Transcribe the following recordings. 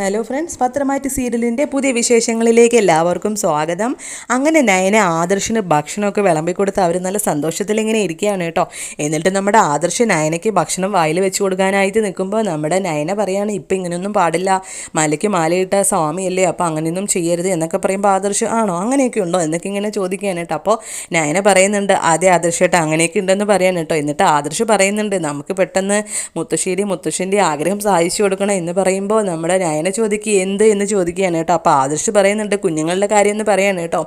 Hello friends പത്രമാറ്റ് സീരിയലിന്റെ പുതിയ വിശേഷങ്ങളിലേക്ക് എല്ലാവർക്കും സ്വാഗതം. അങ്ങനെ നയന ആദർശിന് ഭക്ഷണമൊക്കെ വിളമ്പി കൊടുത്ത് അവർ നല്ല സന്തോഷത്തിൽ ഇങ്ങനെ ഇരിക്കുകയാണ് കേട്ടോ. എന്നിട്ട് നമ്മുടെ ആദർശ് നയനയ്ക്ക് ഭക്ഷണം വായിൽ വെച്ച് കൊടുക്കാനായിട്ട് നിൽക്കുമ്പോൾ നമ്മുടെ നയന പറയാണ് ഇപ്പം ഇങ്ങനെയൊന്നും പാടില്ല. മലയ്ക്ക് മാലയിട്ട സ്വാമിയല്ലേ അപ്പോൾ അങ്ങനെയൊന്നും ചെയ്യരുത് എന്നൊക്കെ പറയുമ്പോൾ ആദർശ് ആണോ? അങ്ങനെയൊക്കെ ഉണ്ടോ? എന്നൊക്കെ ഇങ്ങനെ ചോദിക്കുകയാണ് കേട്ടോ. അപ്പോൾ നയന പറയുന്നുണ്ട് അതെ ആദർശ് ഏട്ടാ അങ്ങനെയൊക്കെ ഉണ്ടെന്ന് പറയാൻ കേട്ടോ. എന്നിട്ട് ആദർശ് പറയുന്നുണ്ട് നമുക്ക് പെട്ടെന്ന് മുത്തശ്ശേരി മുത്തശ്ശന്റെ ആഗ്രഹം സാധിച്ചു കൊടുക്കണം എന്ന് പറയുമ്പോൾ നമ്മുടെ നയന ചോദിക്കുക എന്ത്? എന്ന് ചോദിക്കുകയാണ് കേട്ടോ. അപ്പോൾ ആദർശ് പറയുന്നുണ്ട് കുഞ്ഞുങ്ങളുടെ കാര്യം എന്ന് പറയാണ് കേട്ടോ.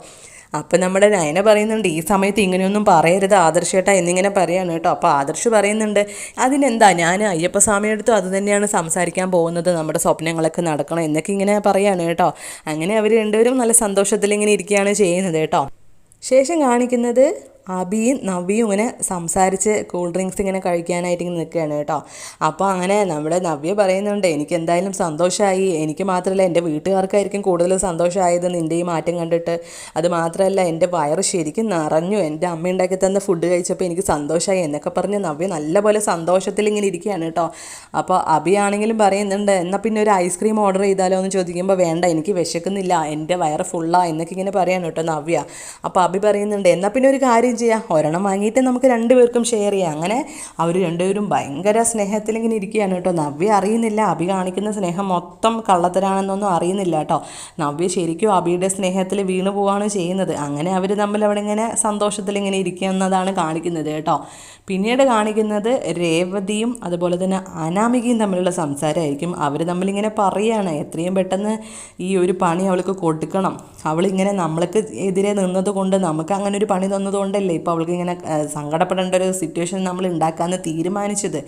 അപ്പം നമ്മുടെ നയന പറയുന്നുണ്ട് ഈ സമയത്ത് ഇങ്ങനെയൊന്നും പറയരുത് ആദർശേട്ടാ എന്നിങ്ങനെ പറയാണ് കേട്ടോ. അപ്പോൾ ആദർശ് പറയുന്നുണ്ട് അതിനെന്താ? ഞാൻ അയ്യപ്പസ്വാമിയുടെ അത് തന്നെയാണ് സംസാരിക്കാൻ പോകുന്നത്. നമ്മുടെ സ്വപ്നങ്ങളൊക്കെ നടക്കണം എന്നൊക്കെ ഇങ്ങനെ പറയാണ് കേട്ടോ. അങ്ങനെ അവർ രണ്ടുപേരും നല്ല സന്തോഷത്തിൽ ഇങ്ങനെ ഇരിക്കുകയാണ് ചെയ്യുന്നത് കേട്ടോ. ശേഷം കാണിക്കുന്നത് അബിയും നവ്യയും ഇങ്ങനെ സംസാരിച്ച് കൂൾ ഡ്രിങ്ക്സ് ഇങ്ങനെ കഴിക്കാനായിട്ട് ഇങ്ങനെ നിൽക്കുകയാണ് കേട്ടോ. അപ്പോൾ അങ്ങനെ നമ്മുടെ നവ്യ പറയുന്നുണ്ട് എനിക്ക് എന്തായാലും സന്തോഷമായി എനിക്ക് മാത്രമല്ല എന്റെ വീട്ടുകാർക്കായിരിക്കും കൂടുതൽ സന്തോഷമായത് നിന്റെ ഈ മാറ്റം കണ്ടിട്ട്. അത് മാത്രമല്ല എന്റെ വയറ് ശരിക്കും നിറഞ്ഞു. എന്റെ അമ്മ ഉണ്ടാക്കി തന്ന ഫുഡ് കഴിച്ചപ്പോൾ എനിക്ക് സന്തോഷമായി എന്നൊക്കെ പറഞ്ഞ് നവ്യ നല്ലപോലെ സന്തോഷത്തിൽ ഇങ്ങനെ ഇരിക്കുകയാണ് കേട്ടോ. അപ്പോൾ അബിയാണെങ്കിലും പറയുന്നുണ്ട് എന്നാൽ പിന്നെ ഒരു ഐസ്ക്രീം ഓർഡർ ചെയ്താലോ എന്ന് ചോദിക്കുമ്പോൾ വേണ്ട എനിക്ക് വിശക്കുന്നില്ല. എന്റെ വയറ് ഫുള്ളാണ് എന്നൊക്കെ ഇങ്ങനെ പറയാണ് കേട്ടോ നവ്യ. അപ്പോൾ അബി പറയുന്നുണ്ട് എന്നാൽ പിന്നെ ഒരു കാര്യം ചെയ്യാം. ഒരെണ്ണം വാങ്ങിയിട്ട് നമുക്ക് രണ്ടുപേർക്കും ഷെയർ ചെയ്യാം. അങ്ങനെ അവർ രണ്ടുപേരും ഭയങ്കര സ്നേഹത്തിൽ ഇങ്ങനെ ഇരിക്കുകയാണ് കേട്ടോ. നവ്യ അറിയുന്നില്ല. അബി കാണിക്കുന്ന സ്നേഹം മൊത്തം കള്ളത്തരാണെന്നൊന്നും അറിയുന്നില്ല കേട്ടോ. നവ്യ ശരിക്കും അബിയുടെ സ്നേഹത്തിൽ വീണു പോവുകയാണ് ചെയ്യുന്നത്. അങ്ങനെ അവർ തമ്മിൽ അവിടെ ഇങ്ങനെ സന്തോഷത്തിൽ ഇങ്ങനെ ഇരിക്കുന്നതാണ് കാണിക്കുന്നത് കേട്ടോ. പിന്നീട് കാണിക്കുന്നത് രേവതിയും അതുപോലെ തന്നെ അനാമികയും തമ്മിലുള്ള സംസാരമായിരിക്കും. അവർ തമ്മിലിങ്ങനെ പറയുകയാണ്. എത്രയും പെട്ടെന്ന് ഈ ഒരു പണി അവൾക്ക് കൊടുക്കണം. അവളിങ്ങനെ നമ്മൾക്ക് എതിരെ നിന്നതുകൊണ്ട് നമുക്ക് അങ്ങനെ ഒരു പണി തന്നതുകൊണ്ടല്ലേ ഇപ്പോൾ അവൾക്ക് ഇങ്ങനെ സങ്കടപ്പെടേണ്ട ഒരു സിറ്റുവേഷൻ നമ്മൾ ഉണ്ടാക്കാമെന്ന് തീരുമാനിച്ചത്.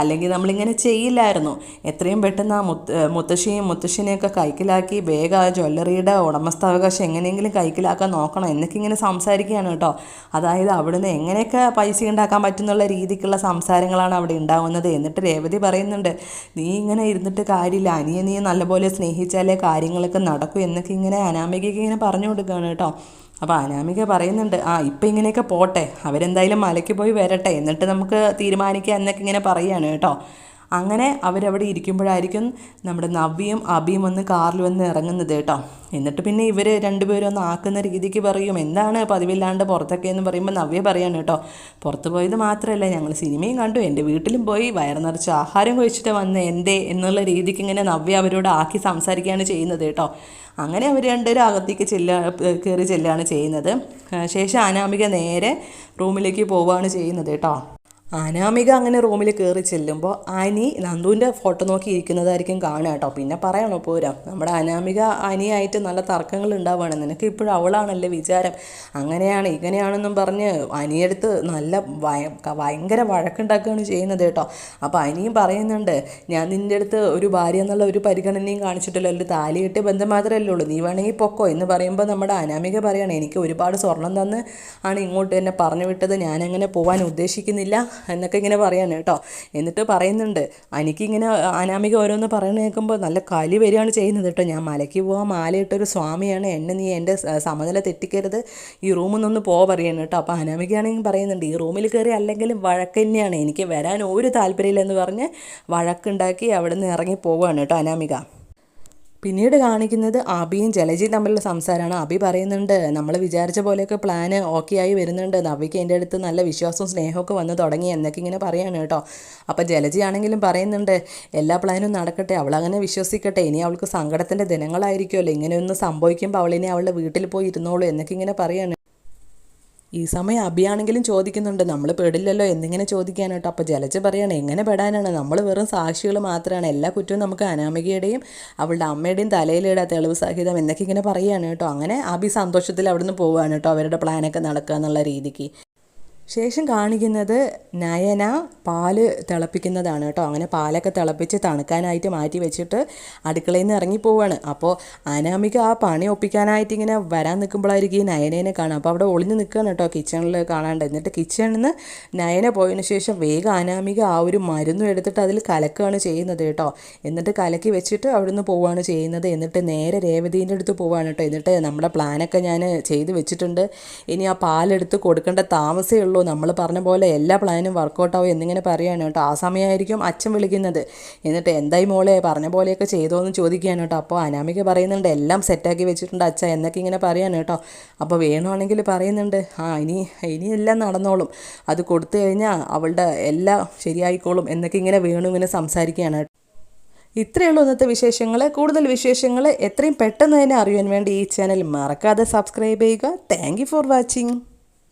അല്ലെങ്കിൽ നമ്മളിങ്ങനെ ചെയ്യില്ലായിരുന്നു. എത്രയും പെട്ടെന്ന് ആ മുത്ത മുത്തശ്ശിയും മുത്തശ്ശിനെയൊക്കെ കൈക്കലാക്കി വേഗം ആ ജ്വല്ലറിയുടെ ഉടമസ്ഥാവകാശം എങ്ങനെയെങ്കിലും കൈക്കലാക്കാൻ നോക്കണം എന്നൊക്കെ ഇങ്ങനെ സംസാരിക്കുകയാണ് കേട്ടോ. അതായത് അവിടുന്ന് എങ്ങനെയൊക്കെ പൈസ ഉണ്ടാക്കാൻ പറ്റുന്നുള്ള രീതിക്കുള്ള സംസാരങ്ങളാണ് അവിടെ ഉണ്ടാവുന്നത്. എന്നിട്ട് രേവതി പറയുന്നുണ്ട് നീ ഇങ്ങനെ ഇരുന്നിട്ട് കാര്യമില്ല. അനിയെ നീ നല്ലപോലെ സ്നേഹിച്ചാലേ കാര്യങ്ങളൊക്കെ നടക്കൂ എന്നൊക്കെ ഇങ്ങനെ അനാമികയ്ക്ക് ഇങ്ങനെ പറഞ്ഞു കൊടുക്കുകയാണ് കേട്ടോ. അപ്പോൾ അനാമിക പറയുന്നുണ്ട് ആ ഇപ്പം ഇങ്ങനെയൊക്കെ പോട്ടെ അവരെന്തായാലും മലയ്ക്ക് പോയി വരട്ടെ എന്നിട്ട് നമുക്ക് തീരുമാനിക്കാം എന്നൊക്കെ ഇങ്ങനെ പറയുകയാണ് കേട്ടോ. അങ്ങനെ അവരവിടെ ഇരിക്കുമ്പോഴായിരിക്കും നമ്മുടെ നവ്യയും അബിയും വന്ന് കാറിൽ വന്ന് ഇറങ്ങുന്നത് കേട്ടോ. എന്നിട്ട് പിന്നെ ഇവർ രണ്ടുപേരും ഒന്ന് ആക്കുന്ന രീതിക്ക് പറയും എന്താണ് പതിവില്ലാണ്ട് പുറത്തൊക്കെ? എന്ന് പറയുമ്പോൾ നവ്യ പറയാണ് കേട്ടോ പുറത്ത് പോയത് മാത്രമല്ല ഞങ്ങൾ സിനിമയും കണ്ടു എന്റെ വീട്ടിലും പോയി വയർ നിറച്ച് ആഹാരം കഴിച്ചിട്ട് വന്ന് എന്തേ? എന്നുള്ള രീതിക്ക് ഇങ്ങനെ നവ്യ അവരോട് ആക്കി സംസാരിക്കുകയാണ് ചെയ്യുന്നത് കേട്ടോ. അങ്ങനെ അവർ രണ്ടുപേരും അകത്തേക്ക് ചെല്ല കയറി ചെല്ലുകയാണ് ചെയ്യുന്നത്. ശേഷം അനാമിക നേരെ റൂമിലേക്ക് പോവുകയാണ് ചെയ്യുന്നത് കേട്ടോ. അനാമിക അങ്ങനെ റൂമിൽ കയറി ചെല്ലുമ്പോൾ അനി നന്ദുവിന്റെ ഫോട്ടോ നോക്കി ഇരിക്കുന്നതായിരിക്കും കാണുക കേട്ടോ. പിന്നെ പറയണോ പോരാ. നമ്മുടെ അനാമിക അനിയായിട്ട് നല്ല തർക്കങ്ങൾ ഉണ്ടാവുകയാണ്. നിനക്ക് ഇപ്പോഴും അവളാണല്ലേ വിചാരം? അങ്ങനെയാണ് ഇങ്ങനെയാണെന്നും പറഞ്ഞ് അനിയടുത്ത് നല്ല ഭയ- ഭയങ്കര വഴക്കുണ്ടാക്കുകയാണ് ചെയ്യുന്നത് കേട്ടോ. അപ്പോൾ അനിയും പറയുന്നുണ്ട് ഞാൻ നിന്റെ അടുത്ത് ഒരു ഭാര്യ എന്നുള്ള ഒരു പരിഗണനയും കാണിച്ചിട്ടില്ല. ഒരു താലി കെട്ടിയ ബന്ധം മാത്രമല്ലേ ഉള്ളൂ. നീ വേണമെങ്കിൽ പൊക്കോ എന്ന് പറയുമ്പോൾ നമ്മുടെ അനാമിക പറയാണ് എനിക്ക് ഒരുപാട് സ്വർണം തന്ന് ആണ് ഇങ്ങോട്ട് എന്നെ പറഞ്ഞു വിട്ടത്. ഞാനങ്ങനെ പോകാൻ ഉദ്ദേശിക്കുന്നില്ല. എന്നൊക്കെ ഇങ്ങനെ പറയാണ് കേട്ടോ. എന്നിട്ട് പറയുന്നുണ്ട് എനിക്കിങ്ങനെ അനാമിക ഓരോന്ന് പറയണ കേൾക്കുമ്പോൾ നല്ല കലി വരികയാണ് ചെയ്യുന്നത് കേട്ടോ. ഞാൻ മലയ്ക്ക് പോകാൻ മാലയിട്ടൊരു സ്വാമിയാണ്. എന്നെ നീ എന്റെ സമനില തെറ്റിക്കരുത്. ഈ റൂമിൽ നിന്നൊന്ന് പോ പറയാണ് കേട്ടോ. അപ്പോൾ അനാമികയാണെങ്കിൽ പറയുന്നുണ്ട് ഈ റൂമിൽ കയറി അല്ലെങ്കിലും വഴക്ക് തന്നെയാണ്. എനിക്ക് വരാൻ ഒരു താല്പര്യമില്ലെന്ന് പറഞ്ഞ് വഴക്കുണ്ടാക്കി അവിടെ നിന്ന് ഇറങ്ങി പോവുകയാണ് കേട്ടോ അനാമിക. പിന്നീട് കാണിക്കുന്നത് അബിയും ജലജി തമ്മിലുള്ള സംസാരമാണ്. അബി പറയുന്നുണ്ട് നമ്മൾ വിചാരിച്ച പോലെയൊക്കെ പ്ലാന് ഓക്കെ ആയി വരുന്നുണ്ട്. നവിക്ക് എന്റെ അടുത്ത് നല്ല വിശ്വാസവും സ്നേഹമൊക്കെ വന്ന് തുടങ്ങി എന്നൊക്കെ ഇങ്ങനെ പറയാണ് കേട്ടോ. അപ്പോൾ ജലജി ആണെങ്കിലും പറയുന്നുണ്ട് എല്ലാ പ്ലാനും നടക്കട്ടെ. അവൾ അങ്ങനെ വിശ്വസിക്കട്ടെ. ഇനി അവൾക്ക് സങ്കടത്തിന്റെ ദിനങ്ങളായിരിക്കുമല്ലോ. ഇങ്ങനെയൊന്നും സംഭവിക്കുമ്പോൾ അവളിനി അവളുടെ വീട്ടിൽ പോയി ഇരുന്നോളൂ എന്നൊക്കെ ഇങ്ങനെ പറയാണ്. ഈ സമയം അബിയാണെങ്കിലും ചോദിക്കുന്നുണ്ട് നമ്മൾ പെടില്ലല്ലോ എന്നിങ്ങനെ ചോദിക്കാനോട്ടോ അപ്പോൾ ജലജ പറയാണ് എങ്ങനെ പെടാനാണ്? നമ്മൾ വെറും സാക്ഷികൾ മാത്രമാണ് എല്ലാ കുറ്റവും നമുക്ക് അനാമികയുടെയും അവളുടെ അമ്മയുടെയും തലയിലിടാ തെളിവ് സഹിതം എന്നൊക്കെ ഇങ്ങനെ പറയുകയാണ് കേട്ടോ. അങ്ങനെ അബി സന്തോഷത്തിൽ അവിടുന്ന് പോവുകയാണ് കേട്ടോ അവരുടെ പ്ലാനൊക്കെ നടക്കുക എന്നുള്ള രീതിക്ക്. ശേഷം കാണിക്കുന്നത് നയന പാൽ തിളപ്പിക്കുന്നതാണ് കേട്ടോ. അങ്ങനെ പാലൊക്കെ തിളപ്പിച്ച് തണുക്കാനായിട്ട് മാറ്റി വെച്ചിട്ട് അടുക്കളയിൽ നിന്ന് ഇറങ്ങി പോവാണ്. അപ്പോൾ അനാമിക ആ പണി ഒപ്പിക്കാനായിട്ട് ഇങ്ങനെ വരാൻ നിൽക്കുമ്പോഴായിരിക്കും ഈ നയനേനെ കാണാം അപ്പോൾ അവിടെ ഒളിഞ്ഞ് നിൽക്കുകയാണ് കേട്ടോ കിച്ചണിൽ കാണാണ്ട്. എന്നിട്ട് കിച്ചണിൽ നിന്ന് നയന പോയതിന് ശേഷം വേഗം അനാമിക ആ ഒരു മരുന്നും എടുത്തിട്ട് അതിൽ കലക്കുകയാണ് ചെയ്യുന്നത് കേട്ടോ. എന്നിട്ട് കലക്കി വെച്ചിട്ട് അവിടുന്ന് പോവുകയാണ് ചെയ്യുന്നത്. എന്നിട്ട് നേരെ രേവതീന്റെ അടുത്ത് പോവുകയാണ് കേട്ടോ. എന്നിട്ട് നമ്മുടെ പ്ലാനൊക്കെ ഞാൻ ചെയ്ത് വെച്ചിട്ടുണ്ട്. ഇനി ആ പാലെടുത്ത് കൊടുക്കേണ്ട താമസമേ ഉള്ളൂ. ഉള്ളൂ നമ്മൾ പറഞ്ഞ പോലെ എല്ലാ പ്ലാനും വർക്കൗട്ട് ആവും എന്നിങ്ങനെ പറയാണ് കേട്ടോ. ആ സമയമായിരിക്കും അച്ഛൻ വിളിക്കുന്നത്. എന്നിട്ട് എന്തായി മോളെ പറഞ്ഞ പോലെയൊക്കെ ചെയ്തോ എന്ന് ചോദിക്കുകയാണ് കേട്ടോ. അപ്പോൾ അനാമിക പറയുന്നുണ്ട് എല്ലാം സെറ്റാക്കി വെച്ചിട്ടുണ്ട് അച്ഛ എന്നൊക്കെ ഇങ്ങനെ പറയാണ് കേട്ടോ. അപ്പോൾ വേണമെങ്കിൽ പറയുന്നുണ്ട് ആ ഇനി ഇനി എല്ലാം നടന്നോളും. അത് കൊടുത്തു കഴിഞ്ഞാൽ അവളുടെ എല്ലാം ശരിയായിക്കോളും എന്നൊക്കെ ഇങ്ങനെ വേണു ഇങ്ങനെ സംസാരിക്കുകയാണ് ഇത്രയുള്ള ഇന്നത്തെ വിശേഷങ്ങൾ കൂടുതൽ വിശേഷങ്ങൾ എത്രയും പെട്ടെന്ന് തന്നെ അറിയാൻ വേണ്ടി ഈ ചാനൽ മറക്കാതെ സബ്സ്ക്രൈബ് ചെയ്യുക. Thank for watching